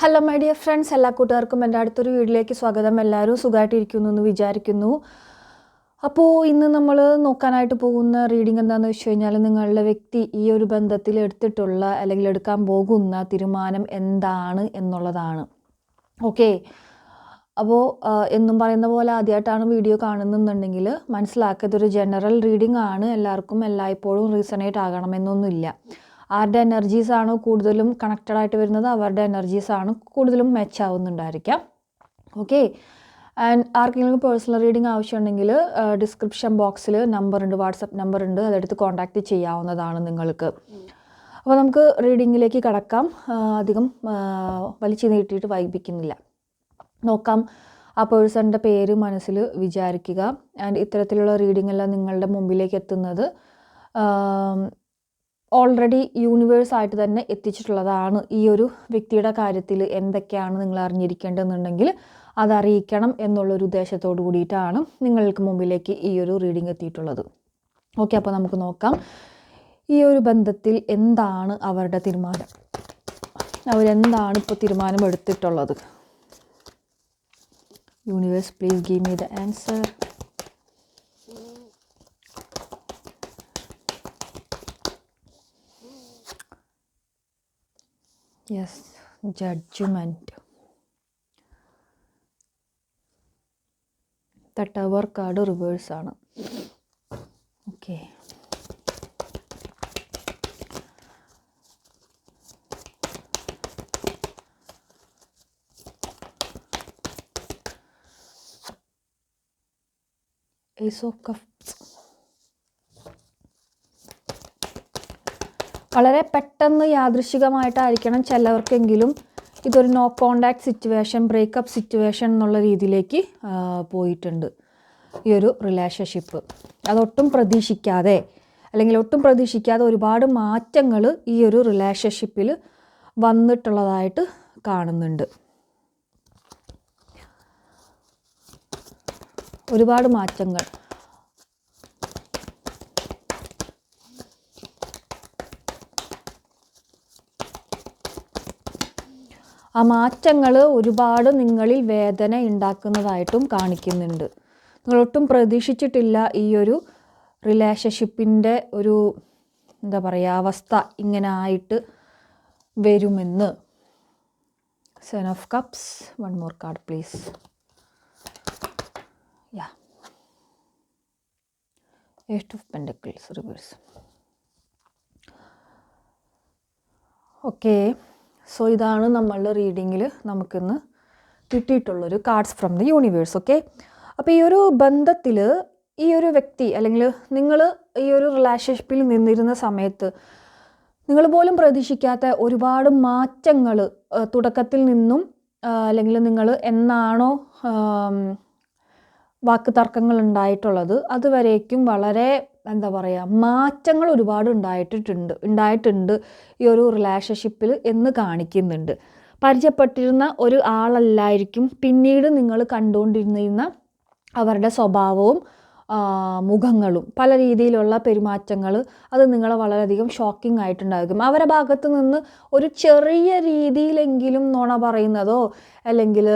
Hello my dear friends എല്ലാ കൂട്ടുകാർക്കും എന്റെ അടുത്തൊരു വീഡിയോയിലേക്ക് സ്വാഗതം. എല്ലാവരും സുഖമായിട്ടിരിക്കുന്നു എന്ന് വിചാരിക്കുന്നു. അപ്പോൾ ഇന്ന് നമ്മൾ നോക്കാനായിട്ട് പോകുന്ന റീഡിംഗ് എന്താണെന്ന് വെച്ച് കഴിഞ്ഞാൽ നിങ്ങളുടെ വ്യക്തി ഈ ഒരു ബന്ധത്തിൽ എടുത്തിട്ടുള്ള അല്ലെങ്കിൽ എടുക്കാൻ പോകുന്ന തീരുമാനം എന്താണ് എന്നുള്ളതാണ്. ഓക്കെ അപ്പോൾ എന്നും പറയുന്ന പോലെ ആദ്യമായിട്ടാണ് വീഡിയോ കാണുന്നുണ്ടെങ്കിൽ മനസ്സിലാക്കിയതൊരു ജനറൽ റീഡിംഗ് ആണ്. എല്ലാവർക്കും എല്ലായ്പ്പോഴും റീസണേറ്റ് ആകണമെന്നൊന്നുമില്ല. ആരുടെ എനർജീസ് ആണോ കൂടുതലും കണക്റ്റഡ് ആയിട്ട് വരുന്നത് അവരുടെ എനർജീസ് ആണ് കൂടുതലും മെച്ച് ആവുന്നുണ്ടായിരിക്കാം. ഓക്കെ ആൻഡ് ആർക്കെങ്കിലും പേഴ്സണൽ റീഡിംഗ് ആവശ്യമുണ്ടെങ്കിൽ ഡിസ്ക്രിപ്ഷൻ ബോക്സിൽ നമ്പർ ഉണ്ട് വാട്സപ്പ് നമ്പർ ഉണ്ട് അതെടുത്ത് കോൺടാക്റ്റ് ചെയ്യാവുന്നതാണ് നിങ്ങൾക്ക്. അപ്പോൾ നമുക്ക് റീഡിങ്ങിലേക്ക് കടക്കാം. അധികം വലിച്ചു നീട്ടിയിട്ട് വൈകിപ്പിക്കുന്നില്ല. നോക്കാം. ആ പേഴ്സണിന്റെ പേര് മനസ്സിൽ വിചാരിക്കുക. ആൻഡ് ഇത്തരത്തിലുള്ള റീഡിംഗ് എല്ലാം നിങ്ങളുടെ മുമ്പിലേക്ക് എത്തുന്നത് ഓൾറെഡി യൂണിവേഴ്സായിട്ട് തന്നെ എത്തിച്ചിട്ടുള്ളതാണ് ഈ ഒരു വ്യക്തിയുടെ കാര്യത്തിൽ എന്തൊക്കെയാണ് നിങ്ങൾ അറിഞ്ഞിരിക്കേണ്ടതെന്നുണ്ടെങ്കിൽ അതറിയിക്കണം എന്നുള്ളൊരു ഉദ്ദേശത്തോടു കൂടിയിട്ടാണ് നിങ്ങൾക്ക് മുമ്പിലേക്ക് ഈ ഒരു റീഡിംഗ് എത്തിയിട്ടുള്ളത്. ഓക്കെ അപ്പോൾ നമുക്ക് നോക്കാം. ഈ ഒരു ബന്ധത്തിൽ എന്താണ് അവരുടെ തീരുമാനം? അവരെന്താണ് ഇപ്പോൾ തീരുമാനം എടുത്തിട്ടുള്ളത് universe please give me the answer yes judgement the tower card reverse ആണ്. ഓക്കെ ഏസ് ഓഫ് കപ്സ് വളരെ പെട്ടെന്ന് യാദൃശികമായിട്ടായിരിക്കണം ചിലവർക്കെങ്കിലും ഇതൊരു no contact situation breakup situation എന്നുള്ള രീതിയിലേക്ക് പോയിട്ടുണ്ട് ഈ ഒരു റിലേഷൻഷിപ്പ് അതൊട്ടും പ്രതീക്ഷിക്കാതെ അല്ലെങ്കിൽ ഒട്ടും പ്രതീക്ഷിക്കാതെ ഒരുപാട് മാറ്റങ്ങൾ ഈ ഒരു റിലേഷൻഷിപ്പിൽ വന്നിട്ടുള്ളതായിട്ട് കാണുന്നുണ്ട്. ഒരുപാട് മാറ്റങ്ങൾ. ആ മാറ്റങ്ങൾ ഒരുപാട് നിങ്ങളിൽ വേദന ഉണ്ടാക്കുന്നതായിട്ടും കാണിക്കുന്നുണ്ട്. നിങ്ങളൊട്ടും പ്രതീക്ഷിച്ചിട്ടില്ല ഈ ഒരു റിലേഷൻഷിപ്പിന്റെ ഒരു എന്താ പറയുക അവസ്ഥ ഇങ്ങനെ ആയിട്ട് വരുമെന്ന്. Ten of cups one more card please yeah eight of pentacles reverse okay so ഇതാണ് നമ്മളുടെ റീഡിങ്ങിൽ നമുക്കിന്ന് കിട്ടിയിട്ടുള്ളൊരു cards from the universe okay അപ്പോൾ ഈ ഒരു ബന്ധത്തിൽ ഈ ഒരു വ്യക്തി അല്ലെങ്കിൽ നിങ്ങൾ ഈ ഒരു റിലേഷൻഷിപ്പിൽ നിന്നിരുന്ന സമയത്ത് നിങ്ങൾ പോലും പ്രതീക്ഷിക്കാത്ത ഒരുപാട് മാറ്റങ്ങൾ തുടക്കത്തിൽ നിന്നും അല്ലെങ്കിൽ നിങ്ങൾ എന്നാണോ വാക്ക് തർക്കങ്ങൾ ഉണ്ടായിട്ടുള്ളത് അതുവരേക്കും വളരെ എന്താ പറയുക മാറ്റങ്ങൾ ഒരുപാട് ഉണ്ടായിട്ടുണ്ട് ഉണ്ടായിട്ടുണ്ട് ഈ ഒരു റിലേഷൻഷിപ്പിൽ എന്ന് കാണിക്കുന്നുണ്ട്. പരിചയപ്പെട്ടിരുന്ന ഒരു ആളല്ലായിരിക്കും പിന്നീട് നിങ്ങൾ കണ്ടുകൊണ്ടിരുന്ന അവരുടെ സ്വഭാവവും മുഖങ്ങളും പല രീതിയിലുള്ള പെരുമാറ്റങ്ങൾ അത് നിങ്ങളെ വളരെയധികം ഷോക്കിംഗ് ആയിട്ടുണ്ടാകും അവരുടെ ഭാഗത്ത് നിന്ന് ഒരു ചെറിയ രീതിയിലെങ്കിലും നുണ പറയുന്നതോ അല്ലെങ്കിൽ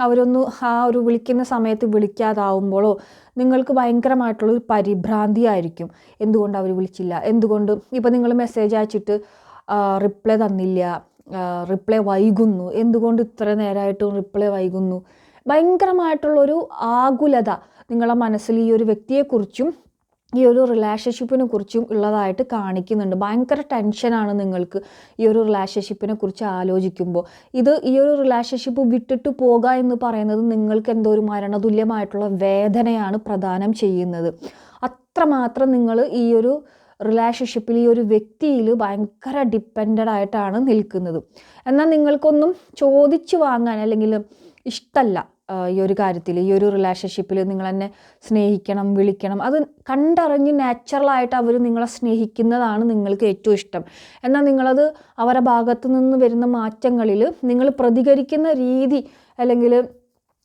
അവരൊന്ന് ആ ഒരു വിളിക്കുന്ന സമയത്ത് വിളിക്കാതാവുമ്പോഴോ നിങ്ങൾക്ക് ഭയങ്കരമായിട്ടുള്ളൊരു പരിഭ്രാന്തി ആയിരിക്കും. എന്തുകൊണ്ട് അവർ വിളിച്ചില്ല? എന്തുകൊണ്ട്? ഇപ്പം നിങ്ങൾ മെസ്സേജ് അയച്ചിട്ട് റിപ്ലൈ തന്നില്ല റിപ്ലൈ വൈകുന്നു. എന്തുകൊണ്ട് ഇത്ര നേരമായിട്ടും റിപ്ലൈ വൈകുന്നു? ഭയങ്കരമായിട്ടുള്ളൊരു ആകുലത നിങ്ങളെ മനസ്സിൽ ഈ ഒരു വ്യക്തിയെക്കുറിച്ചും ഈ ഒരു റിലേഷൻഷിപ്പിനെ കുറിച്ചും ഉള്ളതായിട്ട് കാണിക്കുന്നുണ്ട്. ഭയങ്കര ടെൻഷനാണ് നിങ്ങൾക്ക് ഈ ഒരു റിലേഷൻഷിപ്പിനെ കുറിച്ച് ആലോചിക്കുമ്പോൾ. ഇത് ഈ ഒരു റിലേഷൻഷിപ്പ് വിട്ടിട്ട് പോകുക എന്ന് പറയുന്നത് നിങ്ങൾക്ക് എന്തോ ഒരു മരണതുല്യമായിട്ടുള്ള വേദനയാണ് പ്രദാനം ചെയ്യുന്നത്. അത്രമാത്രം നിങ്ങൾ ഈ ഒരു റിലേഷൻഷിപ്പിൽ ഈ ഒരു വ്യക്തിയിൽ ഭയങ്കര ഡിപ്പെൻഡഡ് ആയിട്ടാണ് നിൽക്കുന്നത്. എന്നാൽ നിങ്ങൾക്കൊന്നും ചോദിച്ചു വാങ്ങാൻ അല്ലെങ്കിൽ ഇഷ്ടമല്ല ഈ ഒരു കാര്യത്തിൽ ഈ ഒരു റിലേഷൻഷിപ്പിൽ നിങ്ങൾ എന്നെ സ്നേഹിക്കണം വിളിക്കണം. അത് കണ്ടറിഞ്ഞ് നാച്ചുറലായിട്ട് അവർ നിങ്ങളെ സ്നേഹിക്കുന്നതാണ് നിങ്ങൾക്ക് ഏറ്റവും ഇഷ്ടം. എന്നാൽ നിങ്ങളത് അവരുടെ ഭാഗത്തു നിന്ന് വരുന്ന മാറ്റങ്ങളിൽ നിങ്ങൾ പ്രതികരിക്കുന്ന രീതി അല്ലെങ്കിൽ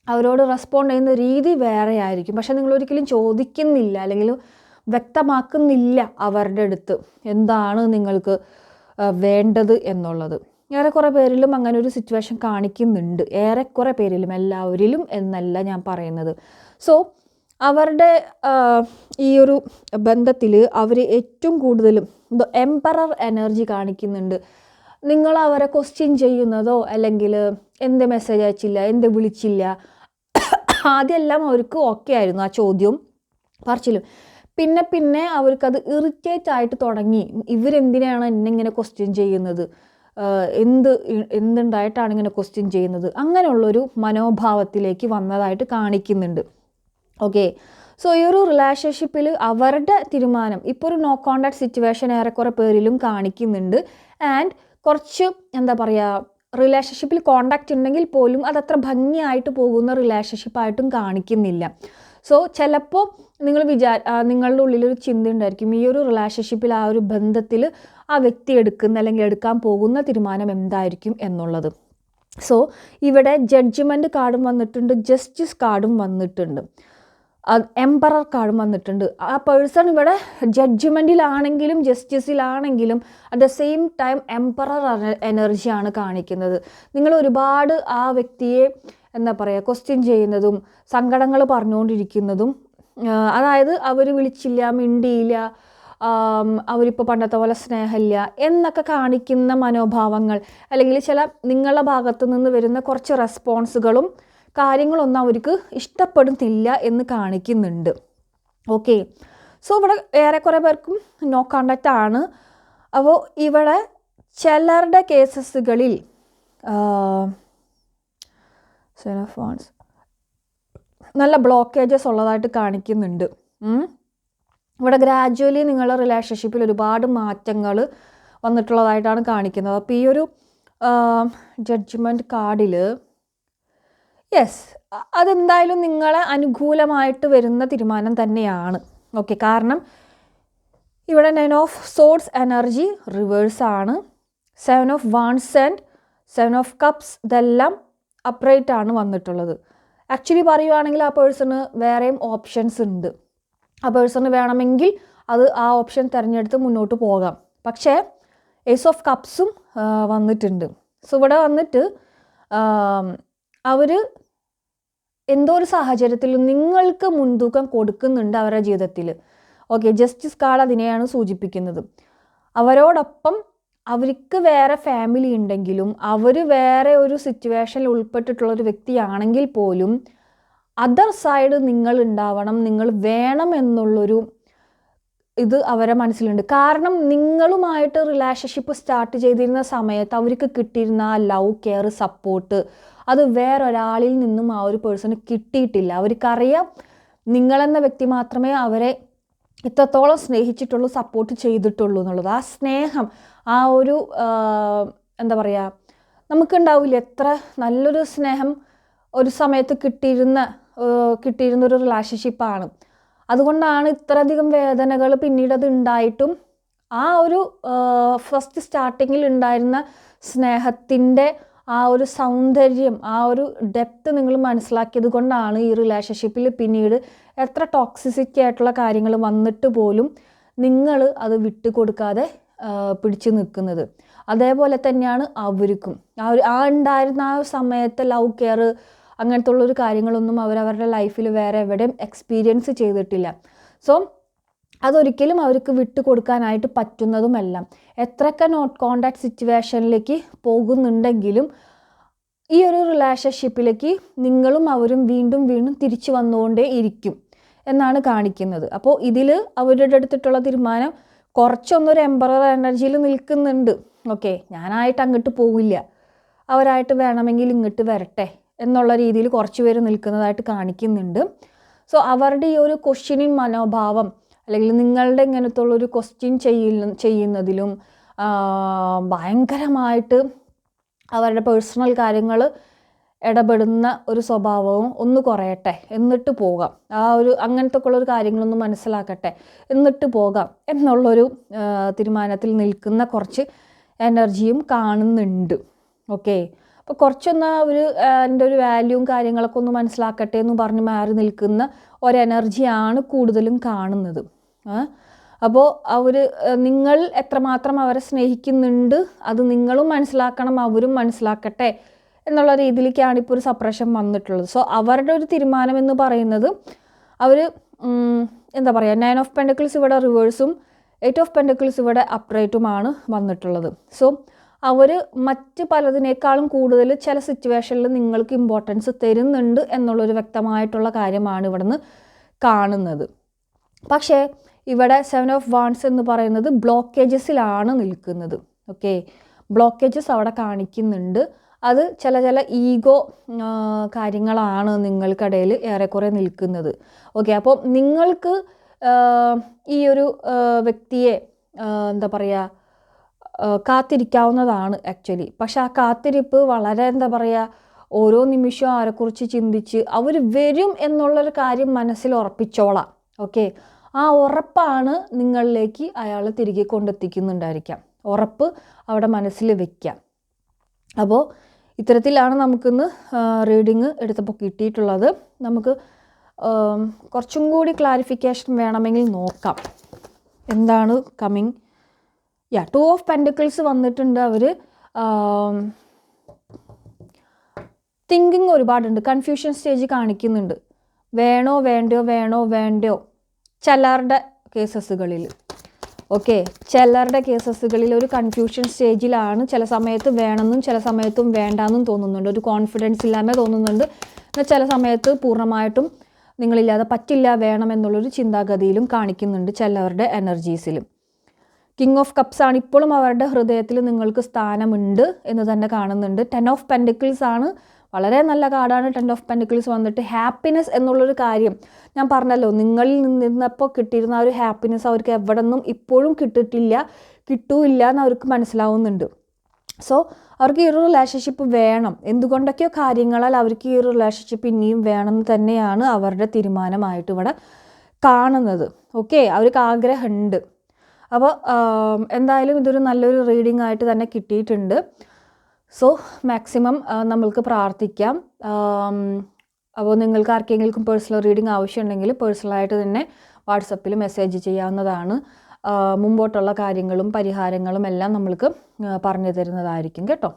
അവരോട് റെസ്പോണ്ട് ചെയ്യുന്ന രീതി വേറെ ആയിരിക്കും. പക്ഷേ നിങ്ങൾ ഒരിക്കലും ചോദിക്കുന്നില്ല അല്ലെങ്കിൽ വ്യക്തമാക്കുന്നില്ല അവരുടെ അടുത്ത്. എന്താണ് നിങ്ങൾക്ക് വേണ്ടത് എന്നുള്ളത്. ഏറെക്കുറെ പേരിലും അങ്ങനെ ഒരു സിറ്റുവേഷൻ കാണിക്കുന്നുണ്ട്. ഏറെക്കുറെ പേരിലും എല്ലാവരിലും എന്നല്ല ഞാൻ പറയുന്നത്. സോ അവരുടെ ഈ ഒരു ബന്ധത്തിൽ അവർ ഏറ്റവും കൂടുതലും എംപറർ എനർജി കാണിക്കുന്നുണ്ട്. നിങ്ങൾ അവരെ ക്വസ്റ്റ്യൻ ചെയ്യുന്നതോ അല്ലെങ്കിൽ എന്ത് മെസ്സേജ് അയച്ചില്ല എന്ത് വിളിച്ചില്ല ആദ്യമെല്ലാം അവർക്ക് ഓക്കെ ആയിരുന്നു ആ ചോദ്യവും പറച്ചിലും. പിന്നെ പിന്നെ അവർക്കത് ഇറിറ്റേറ്റ് ആയിട്ട് തുടങ്ങി. ഇവരെന്തിനാണ് എന്നെ ഇങ്ങനെ ക്വസ്റ്റ്യൻ ചെയ്യുന്നത്? എന്ത് എന്തുണ്ടായിട്ടാണ് ഇങ്ങനെ ക്വസ്റ്റ്യൻ ചെയ്യുന്നത്? അങ്ങനെയുള്ളൊരു മനോഭാവത്തിലേക്ക് വന്നതായിട്ട് കാണിക്കുന്നുണ്ട്. ഓക്കെ സോ ഈ ഒരു റിലേഷൻഷിപ്പിൽ അവരുടെ തീരുമാനം ഇപ്പോൾ ഒരു നോ കോണ്ടാക്ട് സിറ്റുവേഷൻ ഏറെക്കുറെ പേരിലും കാണിക്കുന്നുണ്ട്. ആൻഡ് കുറച്ച് എന്താ പറയുക റിലേഷൻഷിപ്പിൽ കോണ്ടാക്റ്റ് ഉണ്ടെങ്കിൽ പോലും അതത്ര ഭംഗിയായിട്ട് പോകുന്ന റിലേഷൻഷിപ്പായിട്ടും കാണിക്കുന്നില്ല. സോ ചിലപ്പോൾ നിങ്ങൾ വിചാ നിങ്ങളുടെ ഉള്ളിലൊരു ചിന്ത ഉണ്ടായിരിക്കും. ഈ ഒരു റിലേഷൻഷിപ്പിൽ ആ ഒരു ബന്ധത്തിൽ ആ വ്യക്തി എടുക്കുന്ന അല്ലെങ്കിൽ എടുക്കാൻ പോകുന്ന തീരുമാനം എന്തായിരിക്കും എന്നുള്ളത്. സോ ഇവിടെ ജഡ്ജ്മെന്റ് കാർഡും വന്നിട്ടുണ്ട് ജസ്റ്റിസ് കാർഡും വന്നിട്ടുണ്ട്. എംപറർ കാർഡും വന്നിട്ടുണ്ട്. ആ പേഴ്സൺ ഇവിടെ ജഡ്ജ്മെന്റിലാണെങ്കിലും ജസ്റ്റിസിലാണെങ്കിലും at the same time emperor എനർജിയാണ് കാണിക്കുന്നത്. നിങ്ങൾ ഒരുപാട് ആ വ്യക്തിയെ എന്താ പറയുക ക്വസ്റ്റ്യൻ ചെയ്യുന്നതും സങ്കടങ്ങൾ പറഞ്ഞുകൊണ്ടിരിക്കുന്നതും അതായത് അവർ വിളിച്ചില്ല മിണ്ടിയില്ല അവരിപ്പോൾ പണ്ടത്തെ പോലെ സ്നേഹമില്ല എന്നൊക്കെ കാണിക്കുന്ന മനോഭാവങ്ങൾ അല്ലെങ്കിൽ ചില നിങ്ങളുടെ ഭാഗത്തു നിന്ന് വരുന്ന കുറച്ച് റെസ്പോൺസുകളും കാര്യങ്ങളൊന്നും അവർക്ക് ഇഷ്ടപ്പെടുന്നില്ല എന്ന് കാണിക്കുന്നുണ്ട്. ഓക്കെ സോ ഇവിടെ ഏറെക്കുറെ പേർക്കും നോ കോണ്ടാക്റ്റ് ആണ്. അപ്പോൾ ഇവിടെ ചിലരുടെ കേസസുകളിൽ സെനോഫോൺസ് നല്ല ബ്ലോക്കേജസ് ഉള്ളതായിട്ട് കാണിക്കുന്നുണ്ട്. ഇവിടെ ഗ്രാജുവലി നിങ്ങളുടെ റിലേഷൻഷിപ്പിൽ ഒരുപാട് മാറ്റങ്ങൾ വന്നിട്ടുള്ളതായിട്ടാണ് കാണിക്കുന്നത്. അപ്പോൾ ഈ ഒരു ജഡ്ജ്മെന്റ് കാർഡിൽ യെസ് അതെന്തായാലും നിങ്ങളെ അനുകൂലമായിട്ട് വരുന്ന തീരുമാനം തന്നെയാണ്. ഓക്കെ കാരണം ഇവിടെ nine of swords energy reverse ആണ്. Seven of wands and seven of cups ഇതെല്ലാം അപ്രൈറ്റ് ആണ് വന്നിട്ടുള്ളത്. ആക്ച്വലി പറയുവാണെങ്കിൽ ആ പേഴ്സണ് വേറെയും ഓപ്ഷൻസ് ഉണ്ട്. ആ പേഴ്സണ് വേണമെങ്കിൽ അത് ആ ഓപ്ഷൻ തിരഞ്ഞെടുത്ത് മുന്നോട്ട് പോകാം. പക്ഷേ ഏസ് ഓഫ് കപ്സും വന്നിട്ടുണ്ട്. സോ ഇവിടെ വന്നിട്ട് അവർ എന്തോ ഒരു സാഹചര്യത്തിൽ നിങ്ങൾക്ക് മുൻതൂക്കം കൊടുക്കുന്നുണ്ട് അവരുടെ ജീവിതത്തിൽ ഓക്കെ ജസ്റ്റിസ് കാർഡ് അതിനെയാണ് സൂചിപ്പിക്കുന്നത്. അവരോടൊപ്പം അവർക്ക് വേറെ ഫാമിലി ഉണ്ടെങ്കിലും അവർ വേറെ ഒരു സിറ്റുവേഷനിൽ ഉൾപ്പെട്ടിട്ടുള്ള ഒരു വ്യക്തിയാണെങ്കിൽ പോലും അതർ സൈഡ് നിങ്ങൾ ഉണ്ടാവണം നിങ്ങൾ വേണം എന്നുള്ളൊരു ഇത് അവരെ മനസ്സിലുണ്ട്. കാരണം നിങ്ങളുമായിട്ട് റിലേഷൻഷിപ്പ് സ്റ്റാർട്ട് ചെയ്തിരുന്ന സമയത്ത് അവർക്ക് കിട്ടിയിരുന്ന ആ ലവ് കെയർ സപ്പോർട്ട് അത് വേറൊരാളിൽ നിന്നും ആ ഒരു പേഴ്സണ് കിട്ടിയിട്ടില്ല. അവർക്കറിയാം നിങ്ങളെന്ന വ്യക്തി മാത്രമേ അവരെ ഇത്രത്തോളം സ്നേഹിച്ചിട്ടുള്ളൂ സപ്പോർട്ട് ചെയ്തിട്ടുള്ളൂ എന്നുള്ളത്. ആ സ്നേഹം ആ ഒരു എന്താ പറയുക നമുക്കുണ്ടാവില്ല. എത്ര നല്ലൊരു സ്നേഹം ഒരു സമയത്ത് കിട്ടിയിരുന്ന ആ, കിട്ടിയിരുന്ന ഒരു റിലേഷൻഷിപ്പാണ് അതുകൊണ്ടാണ് ഇത്രയധികം വേദനകൾ പിന്നീട് അത് ഉണ്ടായിട്ടും ആ ഒരു ഫസ്റ്റ് സ്റ്റാർട്ടിങ്ങിൽ ഉണ്ടായിരുന്ന സ്നേഹത്തിന്റെ ആ ഒരു സൗന്ദര്യം ആ ഒരു ഡെപ്ത് നിങ്ങൾ മനസ്സിലാക്കിയത് കൊണ്ടാണ് ഈ റിലേഷൻഷിപ്പിൽ പിന്നീട് എത്ര ടോക്സിസിറ്റി ആയിട്ടുള്ള കാര്യങ്ങൾ വന്നിട്ട് പോലും നിങ്ങൾ അത് വിട്ടുകൊടുക്കാതെ പിടിച്ചു നിൽക്കുന്നത്. അതേപോലെ തന്നെയാണ് അവർക്കും ആ ഒരു ആ ഉണ്ടായിരുന്ന ആ സമയത്തെ ലവ് കെയർ അങ്ങനത്തെ ഉള്ളൊരു കാര്യങ്ങളൊന്നും അവരുടെ ലൈഫിൽ വേറെ എവിടെയും എക്സ്പീരിയൻസ് ചെയ്തിട്ടില്ല. സോ അതൊരിക്കലും അവർക്ക് വിട്ടു കൊടുക്കാനായിട്ട് പറ്റുന്നതുമല്ല. എത്രയൊക്കെ നോട്ട് കോണ്ടാക്ട് സിറ്റുവേഷനിലേക്ക് പോകുന്നുണ്ടെങ്കിലും ഈ ഒരു റിലേഷൻഷിപ്പിലേക്ക് നിങ്ങളും അവരും വീണ്ടും വീണ്ടും തിരിച്ചു വന്നുകൊണ്ടേ ഇരിക്കും എന്നാണ് കാണിക്കുന്നത്. അപ്പോൾ ഇതിൽ അവരുടെ അടുത്തിട്ടുള്ള തീരുമാനം കുറച്ചൊന്നൊരു എംബറർ എനർജിയിൽ നിൽക്കുന്നുണ്ട്. ഓക്കെ ഞാനായിട്ട് അങ്ങോട്ട് പോവില്ല. അവരായിട്ട് വേണമെങ്കിൽ ഇങ്ങോട്ട് വരട്ടെ. എന്നുള്ള രീതിയിൽ കുറച്ച് പേര് നിൽക്കുന്നതായിട്ട് കാണിക്കുന്നുണ്ട്. സോ അവരുടെ ഈ ഒരു ക്വസ്റ്റ്യനിങ് മനോഭാവം അല്ലെങ്കിൽ നിങ്ങളുടെ ഇങ്ങനത്തെ ഉള്ളൊരു ക്വസ്റ്റ്യൻ ചെയ്യ ചെയ്യുന്നതിലും ഭയങ്കരമായിട്ട് അവരുടെ പേഴ്സണൽ കാര്യങ്ങൾ ഇടപെടുന്ന ഒരു സ്വഭാവവും ഒന്ന് കുറയട്ടെ എന്നിട്ട് പോകാം. ആ ഒരു അങ്ങനത്തെ ഉള്ളൊരു കാര്യങ്ങളൊന്ന് മനസ്സിലാക്കട്ടെ എന്നിട്ട് പോകാം എന്നുള്ളൊരു തീരുമാനത്തിൽ നിൽക്കുന്ന കുറച്ച് എനർജിയും കാണുന്നുണ്ട്. ഓക്കെ അപ്പോൾ കുറച്ചൊന്ന് ഒരു എന്റെ ഒരു വാല്യൂവും കാര്യങ്ങളൊക്കെ ഒന്ന് മനസ്സിലാക്കട്ടെ എന്ന് പറഞ്ഞ് മാറി നിൽക്കുന്ന ഒരു എനർജിയാണ് കൂടുതലും കാണുന്നത്. അപ്പോൾ അവർ നിങ്ങൾ എത്രമാത്രം അവരെ സ്നേഹിക്കുന്നുണ്ട് അത് നിങ്ങളും മനസ്സിലാക്കണം അവരും മനസ്സിലാക്കട്ടെ എന്നുള്ള രീതിയിലേക്കാണ് ഇപ്പോൾ ഒരു സപ്രഷൻ വന്നിട്ടുള്ളത്. സോ അവരുടെ ഒരു തീരുമാനം എന്ന് പറയുന്നത് അവർ എന്താ പറയുക നയൻ ഓഫ് പെൻഡക്കിൾസ് ഇവിടെ റിവേഴ്സും എയ്റ്റ് ഓഫ് പെൻഡക്കിൾസ് ഇവിടെ അപ്രൈറ്റുമാണ് വന്നിട്ടുള്ളത്. സോ അവർ മറ്റ് പലതിനേക്കാളും കൂടുതൽ ചില സിറ്റുവേഷനിൽ നിങ്ങൾക്ക് ഇമ്പോർട്ടൻസ് തരുന്നുണ്ട് എന്നുള്ളൊരു വ്യക്തമായിട്ടുള്ള കാര്യമാണ് ഇവിടുന്ന് കാണുന്നത്. പക്ഷേ ഇവിടെ സെവൻ ഓഫ് വാൺസ് എന്ന് പറയുന്നത് ബ്ലോക്കേജസിലാണ് നിൽക്കുന്നത്. ഓക്കെ ബ്ലോക്കേജസ് അവിടെ കാണിക്കുന്നുണ്ട്. അത് ചില ചില ഈഗോ കാര്യങ്ങളാണ് നിങ്ങൾക്കിടയിൽ ഏറെക്കുറെ നിൽക്കുന്നത്. ഓക്കെ അപ്പോൾ നിങ്ങൾക്ക് ഈ ഒരു വ്യക്തിയെ എന്താ പറയുക കാത്തിരിക്കാവുന്നതാണ് ആക്ച്വലി പക്ഷെ ആ കാത്തിരിപ്പ് വളരെ എന്താ പറയുക ഓരോ നിമിഷവും ആരെക്കുറിച്ച് ചിന്തിച്ച് അവർ വരും എന്നുള്ളൊരു കാര്യം മനസ്സിൽ ഉറപ്പിച്ചോളാം. ഓക്കെ ആ ഉറപ്പാണ് നിങ്ങളിലേക്ക് അയാൾ തിരികെ കൊണ്ടെത്തിക്കുന്നുണ്ടായിരിക്കാം. ഉറപ്പ് അവിടെ മനസ്സിൽ വെക്കാം അപ്പോൾ ഇത്തരത്തിലാണ് നമുക്കിന്ന് റീഡിങ് എടുത്തപ്പോൾ കിട്ടിയിട്ടുള്ളത്. നമുക്ക് കുറച്ചും കൂടി ക്ലാരിഫിക്കേഷൻ വേണമെങ്കിൽ നോക്കാം. എന്താണ് coming yeah two of pentacles വന്നിട്ടുണ്ട് അവർ തിങ്കിങ് ഒരുപാടുണ്ട്. കൺഫ്യൂഷൻ സ്റ്റേജ് കാണിക്കുന്നുണ്ട്. വേണോ വേണ്ടയോ വേണോ വേണ്ടയോ? ചിലരുടെ കേസസുകളിൽ ഓക്കെ ചിലരുടെ കേസസുകളിൽ ഒരു കൺഫ്യൂഷൻ സ്റ്റേജിലാണ് ചില സമയത്ത് വേണമെന്നും ചില സമയത്തും വേണ്ടാന്നും തോന്നുന്നുണ്ട്. ഒരു കോൺഫിഡൻസ് ഇല്ലാമേ തോന്നുന്നുണ്ട്. എന്നാൽ ചില സമയത്ത് പൂർണമായിട്ടും നിങ്ങളില്ലാതെ പറ്റില്ല വേണമെന്നുള്ളൊരു ചിന്താഗതിയിലും കാണിക്കുന്നുണ്ട് ചിലവരുടെ എനർജീസിലും കിങ് ഓഫ് കപ്സ് ആണ് ഇപ്പോഴും അവരുടെ ഹൃദയത്തിൽ നിങ്ങൾക്ക് സ്ഥാനമുണ്ട് എന്ന് തന്നെ കാണുന്നുണ്ട്. ടെൻ ഓഫ് പെൻഡിക്കിൾസ് ആണ്. വളരെ നല്ല കാർഡാണ് ടെൻ ഓഫ് പെൻഡിക്കിൾസ് വന്നിട്ട്. ഹാപ്പിനെസ് എന്നുള്ളൊരു കാര്യം ഞാൻ പറഞ്ഞല്ലോ നിങ്ങളിൽ നിന്നപ്പോൾ കിട്ടിയിരുന്ന ആ ഒരു ഹാപ്പിനെസ് അവർക്ക് എവിടെ നിന്നും ഇപ്പോഴും കിട്ടിയിട്ടില്ല കിട്ടൂല്ല എന്ന് അവർക്ക് മനസ്സിലാവുന്നുണ്ട്. സോ അവർക്ക് ഈ ഒരു റിലേഷൻഷിപ്പ് വേണം. എന്തുകൊണ്ടൊക്കെയോ കാര്യങ്ങളാൽ അവർക്ക് ഈ ഒരു റിലേഷൻഷിപ്പ് ഇനിയും വേണം എന്ന് തന്നെയാണ് അവരുടെ തീരുമാനമായിട്ട് ഇവിടെ കാണുന്നത്. ഓക്കെ അവർക്ക് ആഗ്രഹമുണ്ട്. അപ്പോൾ എന്തായാലും ഇതൊരു നല്ലൊരു റീഡിംഗ് ആയിട്ട് തന്നെ കിട്ടിയിട്ടുണ്ട്. സോ മാക്സിമം നമ്മൾക്ക് പ്രാർത്ഥിക്കാം. അപ്പോൾ നിങ്ങൾക്ക് ആർക്കെങ്കിലും പേഴ്സണൽ റീഡിംഗ് ആവശ്യമുണ്ടെങ്കിൽ പേഴ്സണലായിട്ട് തന്നെ വാട്സപ്പിൽ മെസ്സേജ് ചെയ്യാവുന്നതാണ്. മുമ്പോട്ടുള്ള കാര്യങ്ങളും പരിഹാരങ്ങളും എല്ലാം നമ്മൾക്ക് പറഞ്ഞു തരുന്നതായിരിക്കും കേട്ടോ.